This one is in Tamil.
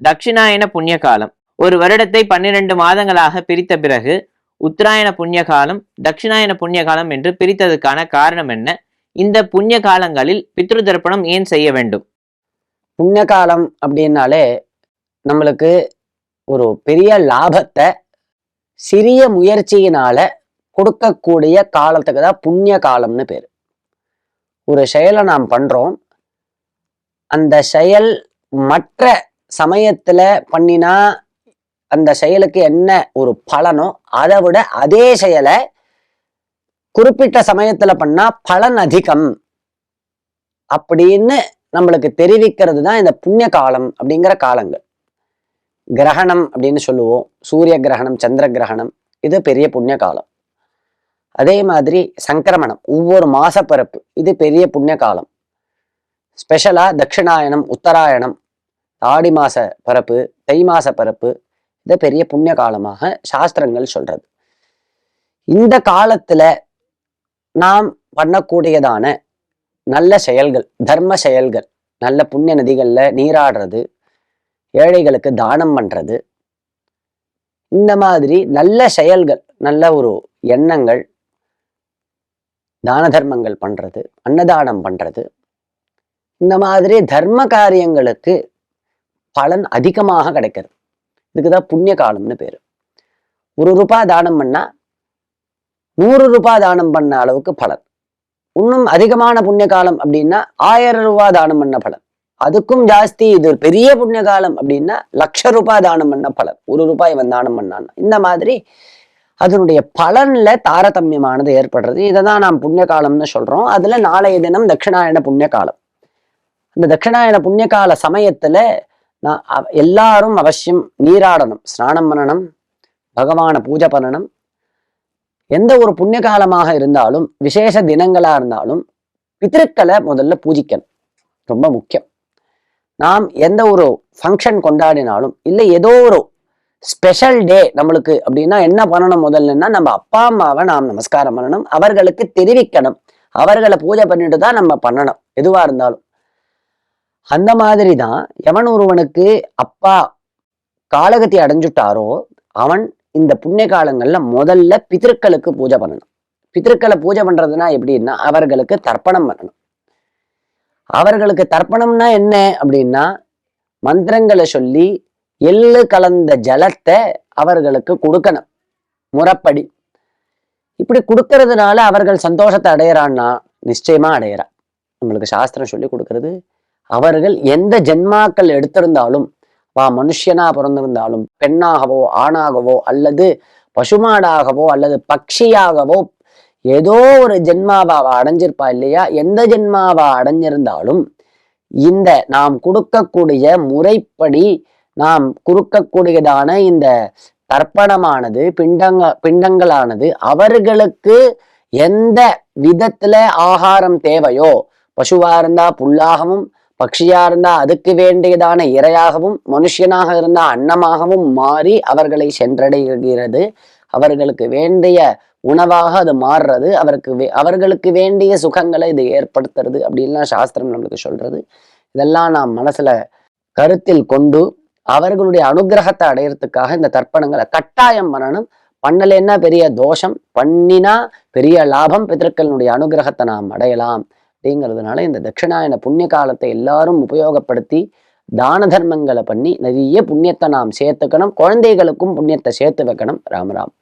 தட்சிணாயன புண்ணிய காலம் ஒரு வருடத்தை பன்னிரண்டு மாதங்களாக பிரித்த பிறகு உத்தராயண புண்ணிய காலம் தட்சிணாயன புண்ணிய காலம் என்று பிரித்ததுக்கான காரணம் என்ன? இந்த புண்ணிய காலங்களில் பித்ரு தர்ப்பணம் ஏன் செய்ய வேண்டும்? புண்ணிய காலம் அப்படின்னாலே நம்மளுக்கு ஒரு பெரிய லாபத்தை சிறிய முயற்சியினால கொடுக்கக்கூடிய காலத்துக்கு தான் புண்ணிய காலம்னு பேர். ஒரு செயலை நாம் பண்றோம். அந்த செயல் மற்ற சமயத்துல பண்ணினா அந்த செயலுக்கு என்ன ஒரு பலனோ அதை விட அதே செயலை குறிப்பிட்ட சமயத்துல பண்ணா பலன் அதிகம். அப்படின்னு நம்மளுக்கு தெரிவிக்கிறது தான் இந்த புண்ணிய காலம் அப்படிங்கிற காலங்கள். கிரகணம் அப்படின்னு சொல்லுவோம். சூரிய கிரகணம் சந்திர கிரகணம் இது பெரிய புண்ணிய காலம். அதே மாதிரி சங்கிரமணம் ஒவ்வொரு மாசப்பரப்பு இது பெரிய புண்ணிய காலம். ஸ்பெஷலாக தட்சிணாயனம் உத்தராயணம் ஆடி மாச பிறப்பு தை மாச பிறப்பு இது பெரிய புண்ணிய காலமாக சாஸ்திரங்கள் சொல்றது. இந்த காலத்துல நாம் பண்ணக்கூடியதான நல்ல செயல்கள் தர்ம செயல்கள் நல்ல புண்ணிய நதிகளில் நீராடுறது ஏழைகளுக்கு தானம் பண்ணுறது இந்த மாதிரி நல்ல செயல்கள் நல்ல ஒரு எண்ணங்கள் தான தர்மங்கள் பண்ணுறது அன்னதானம் பண்ணுறது இந்த மாதிரி தர்ம காரியங்களுக்கு பலன் அதிகமாக கிடைக்கிறது. இதுக்குதான் புண்ணிய காலம்னு பேரு. ஒரு ரூபாய் தானம் பண்ணா நூறு ரூபாய் தானம் பண்ண அளவுக்கு பலன். இன்னும் அதிகமான புண்ணிய காலம் அப்படின்னா ஆயிரம் ரூபாய் தானம் பண்ண பலன். அதுக்கும் ஜாஸ்தி இது ஒரு பெரிய புண்ணிய காலம் அப்படின்னா லட்ச ரூபாய் தானம் பண்ண பலன். ஒரு ரூபாய் இவன் தானம் பண்ணான் இந்த மாதிரி அதனுடைய பலன்ல தாரதமியமானது ஏற்படுறது. இதை தான் நாம் புண்ணிய காலம்னு சொல்றோம். அதுல நாளைய தினம் தட்சிணாயன புண்ணிய காலம். இந்த தட்சிணாயன புண்ணிய கால சமயத்துல நான் எல்லாரும் அவசியம் நீராடணும். ஸ்நானம் பண்ணணும் பகவானை பூஜை பண்ணணும். எந்த ஒரு புண்ணிய காலமாக இருந்தாலும் விசேஷ தினங்களா இருந்தாலும் பித்திருக்களை முதல்ல பூஜிக்கணும். ரொம்ப முக்கியம். நாம் எந்த ஒரு ஃபங்க்ஷன் கொண்டாடினாலும் இல்லை ஏதோ ஒரு ஸ்பெஷல் டே நம்மளுக்கு அப்படின்னா என்ன பண்ணணும் முதல்லன்னா நம்ம அப்பா அம்மாவை நாம் நமஸ்காரம் பண்ணணும். அவர்களுக்கு தெரிவிக்கணும். அவர்களை பூஜை பண்ணிட்டு தான் நம்ம பண்ணணும். எதுவாக இருந்தாலும். அந்த மாதிரி தான் எவன் ஒருவனுக்கு அப்பா காலகத்தை அடைஞ்சுட்டாரோ அவன் இந்த புண்ணிய காலங்கள்ல முதல்ல பித்திருக்களுக்கு பூஜை பண்ணணும். பித்திருக்களை பூஜை பண்றதுன்னா எப்படின்னா அவர்களுக்கு தர்ப்பணம் பண்ணணும். அவர்களுக்கு தர்ப்பணம்னா என்ன அப்படின்னா மந்திரங்களை சொல்லி எள்ளு கலந்த ஜலத்தை அவர்களுக்கு கொடுக்கணும். முறப்படி. இப்படி கொடுக்கறதுனால அவர்கள் சந்தோஷத்தை அடையிறான்னா நிச்சயமா அடையறா. நம்மளுக்கு சாஸ்திரம் சொல்லி கொடுக்கறது அவர்கள் எந்த ஜென்மாக்கள் எடுத்திருந்தாலும் வா மனுஷனா பிறந்திருந்தாலும் பெண்ணாகவோ ஆணாகவோ அல்லது பசுமாடாகவோ அல்லது பக்ஷியாகவோ ஏதோ ஒரு ஜென்மாவா அவ அடைஞ்சிருப்பா இல்லையா? எந்த ஜென்மாவா அடைஞ்சிருந்தாலும் இந்த நாம் கொடுக்கக்கூடிய முறைப்படி நாம் கொடுக்கக்கூடியதான இந்த தர்ப்பணமானது பிண்டங்க பிண்டங்களானது அவர்களுக்கு எந்த விதத்துல ஆகாரம் தேவையோ பசுவா இருந்தா புல்லாகவும் பக்ஷியா இருந்தா அதுக்கு வேண்டியதான இரையாகவும் மனுஷனாக இருந்தா அன்னமாகவும் மாறி அவர்களை சென்றடைகிறது. அவர்களுக்கு வேண்டிய உணவாக அது மாறுறது. அவருக்கு அவர்களுக்கு வேண்டிய சுகங்களை இது ஏற்படுத்துறது அப்படின்லாம் சாஸ்திரம் நம்மளுக்கு சொல்றது. இதெல்லாம் நாம் மனசுல கருத்தில் கொண்டு அவர்களுடைய அனுகிரகத்தை அடையறதுக்காக இந்த தர்ப்பணங்களை கட்டாயம் பண்ணணும். பண்ணலைன்னா பெரிய தோஷம் பண்ணினா பெரிய லாபம் பிதற்களினுடைய அனுகிரகத்தை நாம் அடையலாம். அப்படிங்கிறதுனால இந்த தட்சிணாயன புண்ணிய காலத்தை எல்லாரும் உபயோகப்படுத்தி தான தர்மங்களை பண்ணி நிறைய புண்ணியத்தை நாம் சேர்த்துக்கணும். குழந்தைகளுக்கும் புண்ணியத்தை சேர்த்து வைக்கணும். ராமராம்